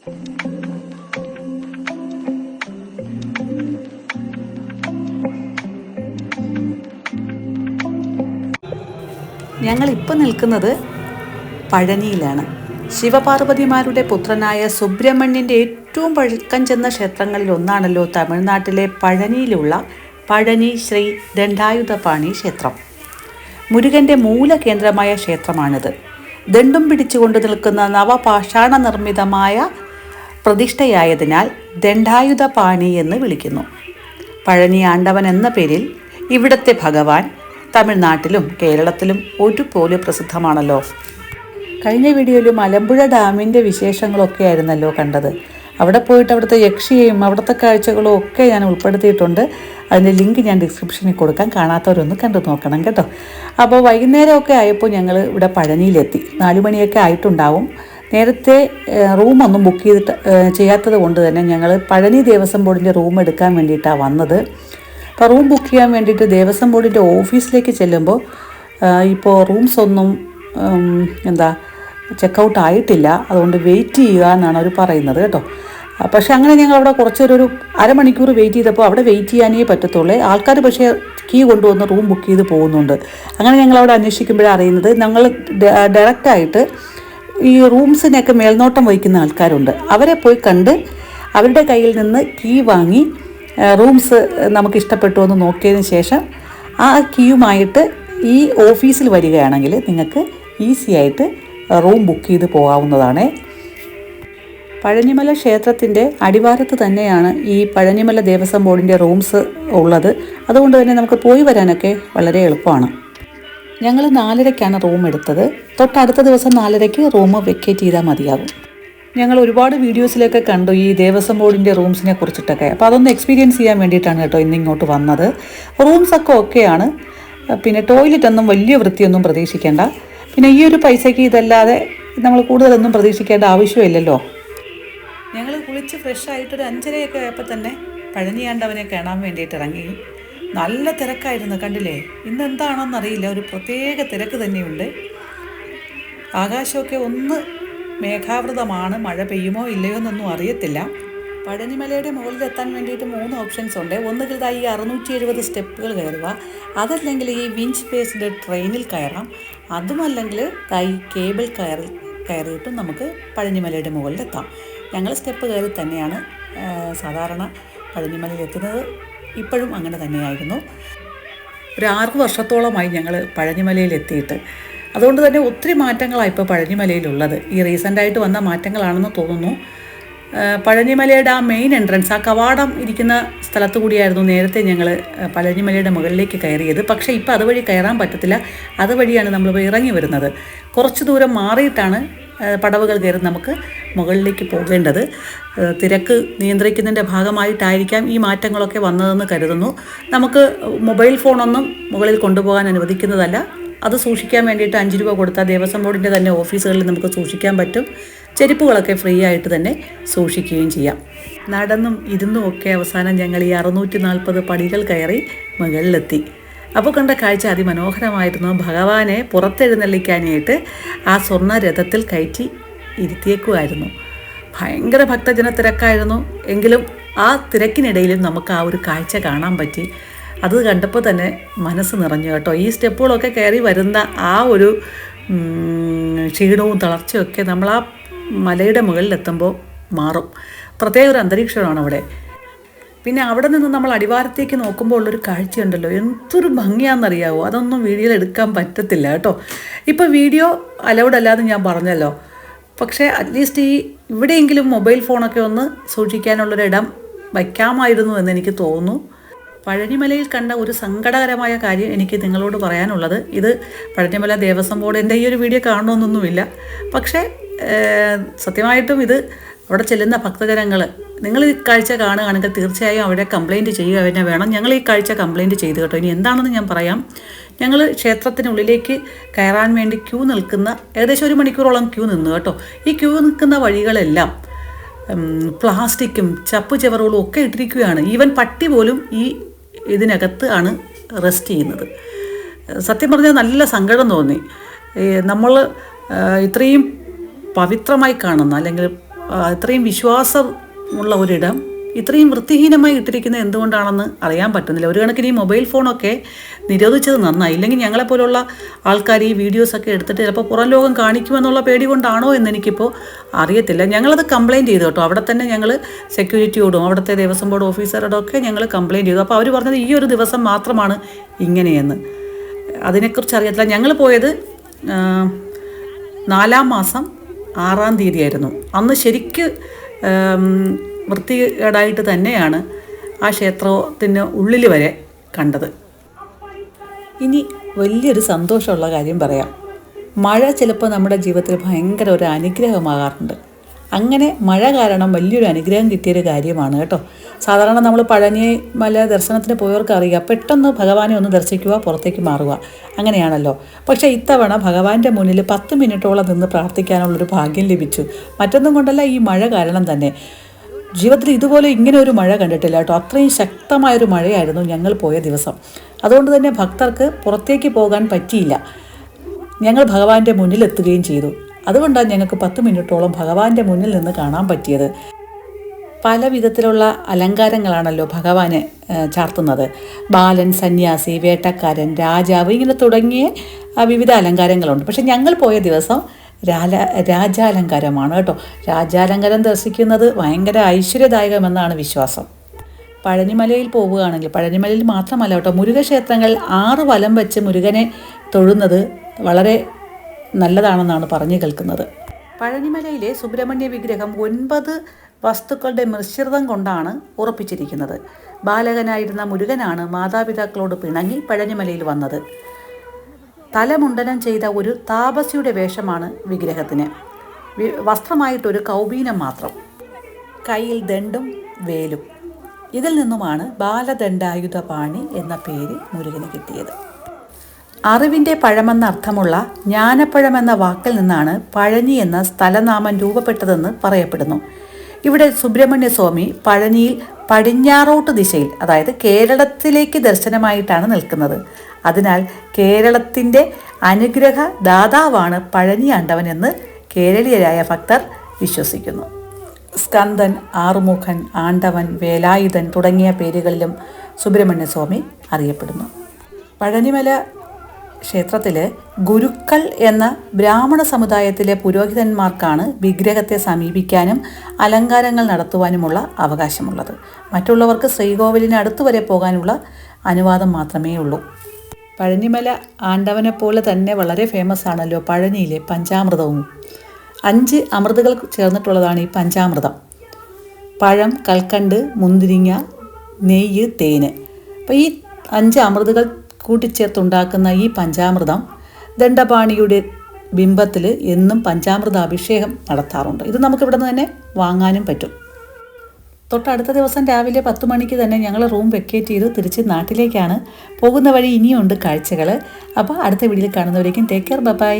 ഞങ്ങൾ ഇപ്പൊ നിൽക്കുന്നത് പഴനിയിലാണ്. ശിവപാർവതിമാരുടെ പുത്രനായ സുബ്രഹ്മണ്യന്റെ ഏറ്റവും പഴക്കം ചെന്ന ക്ഷേത്രങ്ങളിൽ ഒന്നാണല്ലോ തമിഴ്നാട്ടിലെ പഴനിയിലുള്ള പഴനി ശ്രീ ദണ്ഡായുധപാണി ക്ഷേത്രം. മുരുകന്റെ മൂലകേന്ദ്രമായ ക്ഷേത്രമാണിത്. ദണ്ടും പിടിച്ചുകൊണ്ട് നിൽക്കുന്ന നവപാഷാണ നിർമ്മിതമായ പ്രതിഷ്ഠയായതിനാൽ ദണ്ഡായുധ പാണി എന്ന് വിളിക്കുന്നു. പഴനി ആണ്ടവൻ എന്ന പേരിൽ ഇവിടത്തെ ഭഗവാൻ തമിഴ്നാട്ടിലും കേരളത്തിലും ഒരുപോലെ പ്രസിദ്ധമാണല്ലോ. കഴിഞ്ഞ വീഡിയോയിൽ മലമ്പുഴ ഡാമിന്റെ വിശേഷങ്ങളൊക്കെ ആയിരുന്നല്ലോ കണ്ടത്. അവിടെ പോയിട്ട് അവിടുത്തെ യക്ഷിയെയും അവിടുത്തെ കാഴ്ചകളും ഒക്കെ ഞാൻ ഉൾപ്പെടുത്തിയിട്ടുണ്ട്. അതിന്റെ ലിങ്ക് ഞാൻ ഡിസ്ക്രിപ്ഷനിൽ കൊടുക്കാം. കാണാത്തവരൊന്ന് കണ്ടു നോക്കണം കേട്ടോ. അപ്പോൾ വൈകുന്നേരമൊക്കെ ആയപ്പോൾ ഞങ്ങൾ ഇവിടെ പഴനിയിലെത്തി. നാലുമണിയൊക്കെ ആയിട്ടുണ്ടാവും. നേരത്തെ റൂമൊന്നും ബുക്ക് ചെയ്തിട്ട് ചെയ്യാത്തത് കൊണ്ട് തന്നെ ഞങ്ങൾ പഴനി ദേവസ്വം ബോർഡിന്റെ റൂം എടുക്കാൻ വേണ്ടിയിട്ടാണ് വന്നത്. അപ്പോൾ റൂം ബുക്ക് ചെയ്യാൻ വേണ്ടിയിട്ട് ദേവസ്വം ബോർഡിന്റെ ഓഫീസിലേക്ക് ചെല്ലുമ്പോൾ ഇപ്പോൾ റൂംസ് ഒന്നും എന്താ ചെക്കൗട്ട് ആയിട്ടില്ല. അതുകൊണ്ട് വെയിറ്റ് ചെയ്യുക എന്നാണ് അവർ പറയുന്നത് കേട്ടോ. പക്ഷേ അങ്ങനെ ഞങ്ങൾ അവിടെ കുറച്ചൊരു ഒരു അരമണിക്കൂർ വെയിറ്റ് ചെയ്തപ്പോൾ അവിടെ വെയിറ്റ് ചെയ്യാനേ പറ്റത്തുള്ളൂ. ആൾക്കാർ പക്ഷേ കീ കൊണ്ടുവന്ന് റൂം ബുക്ക് ചെയ്ത് പോകുന്നുണ്ട്. അങ്ങനെ ഞങ്ങൾ അവിടെ അന്വേഷിക്കുമ്പോഴേ അറിയുന്നത് ഞങ്ങൾ ഡയറക്റ്റായിട്ട് ഈ റൂംസിനൊക്കെ മേൽനോട്ടം വഹിക്കുന്ന ആൾക്കാരുണ്ട്. അവരെ പോയി കണ്ട് അവരുടെ കയ്യിൽ നിന്ന് കീ വാങ്ങി റൂംസ് നമുക്ക് ഇഷ്ടപ്പെട്ടു എന്ന് നോക്കിയതിന് ശേഷം ആ കീയുമായിട്ട് ഈ ഓഫീസിൽ വരികയാണെങ്കിൽ നിങ്ങൾക്ക് ഈസി ആയിട്ട് റൂം ബുക്ക് ചെയ്ത് പോകാവുന്നതാണ്. പഴനിമല ക്ഷേത്രത്തിന്റെ അടിവാരത്ത് തന്നെയാണ് ഈ പഴനിമല ദേവസ്വം ബോർഡിന്റെ റൂംസ് ഉള്ളത്. അതുകൊണ്ട് തന്നെ നമുക്ക് പോയി വരാനൊക്കെ വളരെ എളുപ്പമാണ്. ഞങ്ങൾ നാലരയ്ക്കാണ് റൂം എടുത്തത്. തൊട്ടടുത്ത ദിവസം നാലരയ്ക്ക് റൂം വെക്കേറ്റ് ചെയ്താൽ മതിയാകും ഞങ്ങൾ ഒരുപാട് വീഡിയോസിലൊക്കെ കണ്ടു ഈ ദേവസ്വം ബോർഡിന്റെ റൂംസിനെ കുറിച്ചിട്ടൊക്കെ. അപ്പോൾ അതൊന്ന് എക്സ്പീരിയൻസ് ചെയ്യാൻ വേണ്ടിയിട്ടാണ് കേട്ടോ ഇന്ന് ഇങ്ങോട്ട് വന്നത്. റൂംസൊക്കെ ഓക്കെയാണ് പിന്നെ ടോയ്ലറ്റ് ഒന്നും വലിയ വൃത്തിയൊന്നും പ്രതീക്ഷിക്കേണ്ട. പിന്നെ ഈ ഒരു പൈസയ്ക്ക് ഇതല്ലാതെ നമ്മൾ കൂടുതലൊന്നും പ്രതീക്ഷിക്കേണ്ട ആവശ്യമില്ലല്ലോ. ഞങ്ങൾ കുളിച്ച് ഫ്രഷ് ആയിട്ട് ഒരു അഞ്ചരയൊക്കെ ആയപ്പോൾ തന്നെ പഴനിയാണ്ടവനെ കാണാൻ വേണ്ടിയിട്ട് ഇറങ്ങി. നല്ല തിരക്കായിരുന്നു കണ്ടില്ലേ? ഇന്ന് എന്താണോന്ന് അറിയില്ല ഒരു പ്രത്യേക തിരക്ക് തന്നെയുണ്ട്. ആകാശമൊക്കെ ഒന്ന് മേഘാവൃതമാണ് മഴ പെയ്യുമോ ഇല്ലയോ എന്നൊന്നും അറിയത്തില്ല. പഴനിമലയുടെ മുകളിലെത്താൻ വേണ്ടിയിട്ട് മൂന്ന് ഓപ്ഷൻസ് ഉണ്ട്. ഒന്നുകിൽ ഈ അറുന്നൂറ്റി എഴുപത് സ്റ്റെപ്പുകൾ കയറുക അതല്ലെങ്കിൽ ഈ വിഞ്ച് ബേസ്ഡ് ട്രെയിനിൽ കയറാം അതുമല്ലെങ്കിൽ കൈ കേബിൾ കയറി കയറിയിട്ടും നമുക്ക് പഴനിമലയുടെ മുകളിലെത്താം. ഞങ്ങൾ സ്റ്റെപ്പ് കയറി തന്നെയാണ് സാധാരണ പഴനിമലയിൽ എത്തുന്നത് ഇപ്പോഴും അങ്ങനെ തന്നെയായിരുന്നു. ഒരു ആറ് വർഷത്തോളമായി ഞങ്ങൾ പഴഞ്ഞിമലയിൽ എത്തിയിട്ട് അതുകൊണ്ട് തന്നെ ഒത്തിരി മാറ്റങ്ങളാണ് ഇപ്പോൾ പഴഞ്ഞിമലയിലുള്ളത് ഈ റീസെന്റായിട്ട് വന്ന മാറ്റങ്ങളാണെന്ന് തോന്നുന്നു. പഴഞ്ഞിമലയുടെ ആ മെയിൻ എൻട്രൻസ് ആ കവാടം ഇരിക്കുന്ന സ്ഥലത്ത് കൂടിയായിരുന്നു നേരത്തെ ഞങ്ങൾ പഴഞ്ഞിമലയുടെ മുകളിലേക്ക് കയറിയത്. പക്ഷേ ഇപ്പോൾ അതുവഴി കയറാൻ പറ്റത്തില്ല. അതുവഴിയാണ് നമ്മളിപ്പോൾ ഇറങ്ങി വരുന്നത്. കുറച്ച് ദൂരം മാറിയിട്ടാണ് പടവുകൾ കയറി നമുക്ക്. മുകളിലേക്ക് പോകേണ്ടത്. തിരക്ക് നിയന്ത്രിക്കുന്നതിന്റെ ഭാഗമായിട്ടായിരിക്കാം ഈ മാറ്റങ്ങളൊക്കെ വന്നതെന്ന് കരുതുന്നു. നമുക്ക് മൊബൈൽ ഫോണൊന്നും മുകളിൽ കൊണ്ടുപോകാൻ അനുവദിക്കുന്നതല്ല. അത് സൂക്ഷിക്കാൻ വേണ്ടിയിട്ട് അഞ്ച് രൂപ കൊടുത്താൽ ദേവസ്വം ബോർഡിന്റെ തന്നെ ഓഫീസുകളിൽ നമുക്ക് സൂക്ഷിക്കാൻ പറ്റും. ചെരുപ്പുകളൊക്കെ ഫ്രീ ആയിട്ട് തന്നെ സൂക്ഷിക്കുകയും ചെയ്യാം. നടന്നും ഇരുന്നും ഒക്കെ അവസാനം ഞങ്ങൾ ഈ അറുന്നൂറ്റി നാൽപ്പത് പടികൾ കയറി മുകളിലെത്തി. അപ്പോൾ കണ്ട കാഴ്ച അതിമനോഹരമായിരുന്നു. ഭഗവാനെ പുറത്തെഴുന്നള്ളിക്കാനായിട്ട് ആ സ്വർണ രഥത്തിൽ കയറ്റി ഇരുത്തിയേക്കുമായിരുന്നു. ഭയങ്കര ഭക്തജന തിരക്കായിരുന്നു എങ്കിലും ആ തിരക്കിനിടയിലും നമുക്ക് ആ ഒരു കാഴ്ച കാണാൻ പറ്റി. അത് കണ്ടപ്പോൾ തന്നെ മനസ്സ് നിറഞ്ഞു കേട്ടോ. ഈ സ്റ്റെപ്പുകളൊക്കെ കയറി വരുന്ന ആ ഒരു ക്ഷീണവും തളർച്ചയൊക്കെ നമ്മൾ ആ മലയുടെ മുകളിലെത്തുമ്പോൾ മാറും. പ്രത്യേക ഒരു അന്തരീക്ഷമാണ് അവിടെ. പിന്നെ അവിടെ നിന്ന് നമ്മൾ അടിവാരത്തേക്ക് നോക്കുമ്പോൾ ഉള്ളൊരു കാഴ്ചയുണ്ടല്ലോ. എന്തൊരു ഭംഗിയാണെന്നറിയാവോ? അതൊന്നും വീഡിയോയിൽ എടുക്കാൻ പറ്റത്തില്ല കേട്ടോ. ഇപ്പോൾ വീഡിയോ അലൗഡ് അല്ലാതെ ഞാൻ പറഞ്ഞല്ലോ. പക്ഷേ അറ്റ്ലീസ്റ്റ് ഈ ഇവിടെയെങ്കിലും മൊബൈൽ ഫോണൊക്കെ ഒന്ന് സൂക്ഷിക്കാനുള്ളൊരിടം വയ്ക്കാമായിരുന്നു എന്ന് എനിക്ക് തോന്നുന്നു. പഴനിമലയിൽ കണ്ട ഒരു സങ്കടകരമായ കാര്യം എനിക്ക് നിങ്ങളോട് പറയാനുള്ളത്. ഇത് പഴനിമല ദേവസ്വം ബോർഡ് എന്റെ ഈ ഒരു വീഡിയോ കാണണമെന്നൊന്നുമില്ല. പക്ഷേ സത്യമായിട്ടും ഇത് അവിടെ ചെല്ലുന്ന ഭക്തജനങ്ങൾ നിങ്ങൾ ഈ കാഴ്ച കാണുകയാണെങ്കിൽ തീർച്ചയായും അവിടെ കംപ്ലയിന്റ് ചെയ്യുക തന്നെ വേണം. ഞങ്ങൾ ഈ കാഴ്ച കംപ്ലയിന്റ് ചെയ്തു കേട്ടോ. ഇനി എന്താണെന്ന് ഞാൻ പറയാം. ഞങ്ങൾ ക്ഷേത്രത്തിനുള്ളിലേക്ക് കയറാൻ വേണ്ടി ക്യൂ നിൽക്കുന്ന ഏകദേശം ഒരു മണിക്കൂറോളം ക്യൂ നിന്നു കേട്ടോ. ഈ ക്യൂ നിൽക്കുന്ന വഴികളെല്ലാം പ്ലാസ്റ്റിക്കും ചപ്പ് ചവറുകളും ഒക്കെ ഇട്ടിരിക്കുകയാണ്. ഈവൻ പട്ടി പോലും ഈ ഇതിനകത്ത് ആണ് റെസ്റ്റ് ചെയ്യുന്നത്. സത്യം പറഞ്ഞാൽ നല്ല സങ്കടം തോന്നി. നമ്മൾ ഇത്രയും പവിത്രമായി കാണുന്ന അല്ലെങ്കിൽ ഇത്രയും ഇത്രയും വിശ്വാസമുള്ള ഒരിടം. ഇത്രയും വൃത്തിഹീനമായി ഇട്ടിരിക്കുന്നത് എന്തുകൊണ്ടാണെന്ന് അറിയാൻ പറ്റുന്നില്ല. ഒരു കണക്കിന് ഈ മൊബൈൽ ഫോണൊക്കെ നിരോധിച്ചത് നന്നായി. ഇല്ലെങ്കിൽ ഞങ്ങളെപ്പോലുള്ള ആൾക്കാർ ഈ വീഡിയോസൊക്കെ എടുത്തിട്ട് ചിലപ്പോൾ പുറം ലോകം കാണിക്കുമെന്നുള്ള പേടി കൊണ്ടാണോ എന്ന് എനിക്കിപ്പോൾ അറിയത്തില്ല. ഞങ്ങളത് കംപ്ലയിന്റ് ചെയ്തു കേട്ടോ. അവിടെ തന്നെ ഞങ്ങൾ സെക്യൂരിറ്റിയോടും അവിടുത്തെ ദേവസ്വം ബോർഡ് ഓഫീസറോടൊക്കെ ഞങ്ങൾ കംപ്ലയിന്റ് ചെയ്തു. അപ്പോൾ അവർ പറഞ്ഞത് ഈ ഒരു ദിവസം മാത്രമാണ് ഇങ്ങനെയെന്ന്. അതിനെക്കുറിച്ച് അറിയത്തില്ല. ഞങ്ങൾ പോയത് നാലാം മാസം ആറാം തീയതി ആയിരുന്നു അന്ന് ശരിക്ക് വൃത്തികേടായിട്ട് തന്നെയാണ് ആ ക്ഷേത്രത്തിന് ഉള്ളിൽ വരെ കണ്ടത്. ഇനി വലിയൊരു സന്തോഷമുള്ള കാര്യം പറയാം. മഴ ചിലപ്പോൾ നമ്മുടെ ജീവിതത്തിൽ ഭയങ്കര ഒരു അനുഗ്രഹമാകാറുണ്ട്. അങ്ങനെ മഴ കാരണം വലിയൊരു അനുഗ്രഹം കിട്ടിയൊരു കാര്യമാണ് കേട്ടോ. സാധാരണ നമ്മൾ പഴനി മല ദർശനത്തിന് പോയവർക്ക് അറിയാം. പെട്ടെന്ന് ഭഗവാനെ ഒന്ന് ദർശിക്കുക പുറത്തേക്ക് മാറുക. അങ്ങനെയാണല്ലോ. പക്ഷേ ഇത്തവണ ഭഗവാന്റെ മുന്നിൽ പത്ത് മിനിറ്റോളം നിന്ന് പ്രാർത്ഥിക്കാനുള്ളൊരു ഭാഗ്യം ലഭിച്ചു. മറ്റൊന്നും കൊണ്ടല്ല ഈ മഴ കാരണം തന്നെ. ജീവിതത്തിൽ ഇതുപോലെ ഇങ്ങനെ ഒരു മഴ കണ്ടിട്ടില്ല കേട്ടോ. അത്രയും ശക്തമായൊരു മഴയായിരുന്നു ഞങ്ങൾ പോയ ദിവസം. അതുകൊണ്ട് തന്നെ ഭക്തർക്ക് പുറത്തേക്ക് പോകാൻ പറ്റിയില്ല. ഞങ്ങൾ ഭഗവാന്റെ മുന്നിൽ എത്തുകയും ചെയ്തു. അതുകൊണ്ടാണ് ഞങ്ങൾക്ക് പത്ത് മിനിറ്റോളം ഭഗവാന്റെ മുന്നിൽ നിന്ന് കാണാൻ പറ്റിയത്. പല വിധത്തിലുള്ള അലങ്കാരങ്ങളാണല്ലോ ഭഗവാനെ ചാർത്തുന്നത്. ബാലൻ സന്യാസി വേട്ടക്കാരൻ രാജാവ് ഇങ്ങനെ തുടങ്ങിയ വിവിധ അലങ്കാരങ്ങളുണ്ട്. പക്ഷെ ഞങ്ങൾ പോയ ദിവസം രാല രാജാലങ്കാരമാണ് കേട്ടോ. രാജാലങ്കാരം ദർശിക്കുന്നത് ഭയങ്കര ഐശ്വര്യദായകമെന്നാണ് വിശ്വാസം. പഴനിമലയിൽ പോവുകയാണെങ്കിൽ പഴനിമലയിൽ മാത്രമല്ല കേട്ടോ മുരുകക്ഷേത്രങ്ങളിൽ ആറ് വലം വെച്ച് മുരുകനെ തൊഴുന്നത് വളരെ നല്ലതാണെന്നാണ് പറഞ്ഞു കേൾക്കുന്നത്. പഴനിമലയിലെ സുബ്രഹ്മണ്യ വിഗ്രഹം ഒൻപത് വസ്തുക്കളുടെ മിശ്രിതം കൊണ്ടാണ് ഉറപ്പിച്ചിരിക്കുന്നത്. ബാലകനായിരുന്ന മുരുകനാണ് മാതാപിതാക്കളോട് പിണങ്ങി പഴനിമലയിൽ വന്നത്. തലമുണ്ടനം ചെയ്ത ഒരു താപസിയുടെ വേഷമാണ് വിഗ്രഹത്തിന്. വസ്ത്രമായിട്ടൊരു കൗബീനം മാത്രം. കയ്യിൽ ദണ്ടും വേലും. ഇതിൽ നിന്നുമാണ് ബാലദണ്ഡായുധ പാണി എന്ന പേര് മുരുകന് കിട്ടിയത്. അറിവിന്റെ പഴമെന്ന അർത്ഥമുള്ള ജ്ഞാനപ്പഴം എന്ന വാക്കിൽ നിന്നാണ് പഴനി എന്ന സ്ഥലനാമം രൂപപ്പെട്ടതെന്ന് പറയപ്പെടുന്നു. ഇവിടെ സുബ്രഹ്മണ്യസ്വാമി പഴനിയിൽ പടിഞ്ഞാറോട്ട് ദിശയിൽ അതായത് കേരളത്തിലേക്ക് ദർശനമായിട്ടാണ് നിൽക്കുന്നത്. അതിനാൽ കേരളത്തിന്റെ അനുഗ്രഹ ദാതാവാണ് പഴനി ആണ്ടവൻ എന്ന് കേരളീയരായ ഭക്തർ വിശ്വസിക്കുന്നു. സ്കന്ദൻ ആറുമുഖൻ ആണ്ടവൻ വേലായുധൻ തുടങ്ങിയ പേരുകളിലും സുബ്രഹ്മണ്യസ്വാമി അറിയപ്പെടുന്നു. പഴനിമല ക്ഷേത്രത്തിൽ ഗുരുക്കൾ എന്ന ബ്രാഹ്മണ സമുദായത്തിലെ പുരോഹിതന്മാർക്കാണ് വിഗ്രഹത്തെ സമീപിക്കാനും അലങ്കാരങ്ങൾ നടത്തുവാനുമുള്ള അവകാശമുള്ളത്. മറ്റുള്ളവർക്ക് ശ്രീകോവിലിന് അടുത്തു വരെ പോകാനുള്ള അനുവാദം മാത്രമേ ഉള്ളൂ. പഴനിമല ആണ്ടവനെ പോലെ തന്നെ വളരെ ഫേമസ് ആണല്ലോ പഴനിയിലെ പഞ്ചാമൃതവും. അഞ്ച് അമൃതുകൾ ചേർന്നിട്ടുള്ളതാണ് ഈ പഞ്ചാമൃതം. പഴം കൽക്കണ്ട് മുന്തിരിങ്ങ നെയ്യ് തേന്. അപ്പോൾ ഈ അഞ്ച് അമൃതുകൾ കൂട്ടിച്ചേർത്തുണ്ടാക്കുന്ന ഈ പഞ്ചാമൃതം ദണ്ഡപാണിയുടെ ബിംബത്തിൽ എന്നും പഞ്ചാമൃത അഭിഷേകം നടത്താറുണ്ട്. ഇത് നമുക്ക് ഇവിടെ നിന്ന് തന്നെ വാങ്ങാനും പറ്റും. തൊട്ടടുത്ത ദിവസം രാവിലെ പത്ത് മണിക്ക് തന്നെ ഞങ്ങൾ റൂം വെക്കേറ്റ് ചെയ്ത് തിരിച്ച് നാട്ടിലേക്കാണ് പോകുന്ന വഴി ഇനിയുണ്ട് കാഴ്ചകൾ. അപ്പോൾ അടുത്ത വീഡിയോയിൽ കാണുന്നവരേക്കും ടേക്ക് കെയർ ബൈ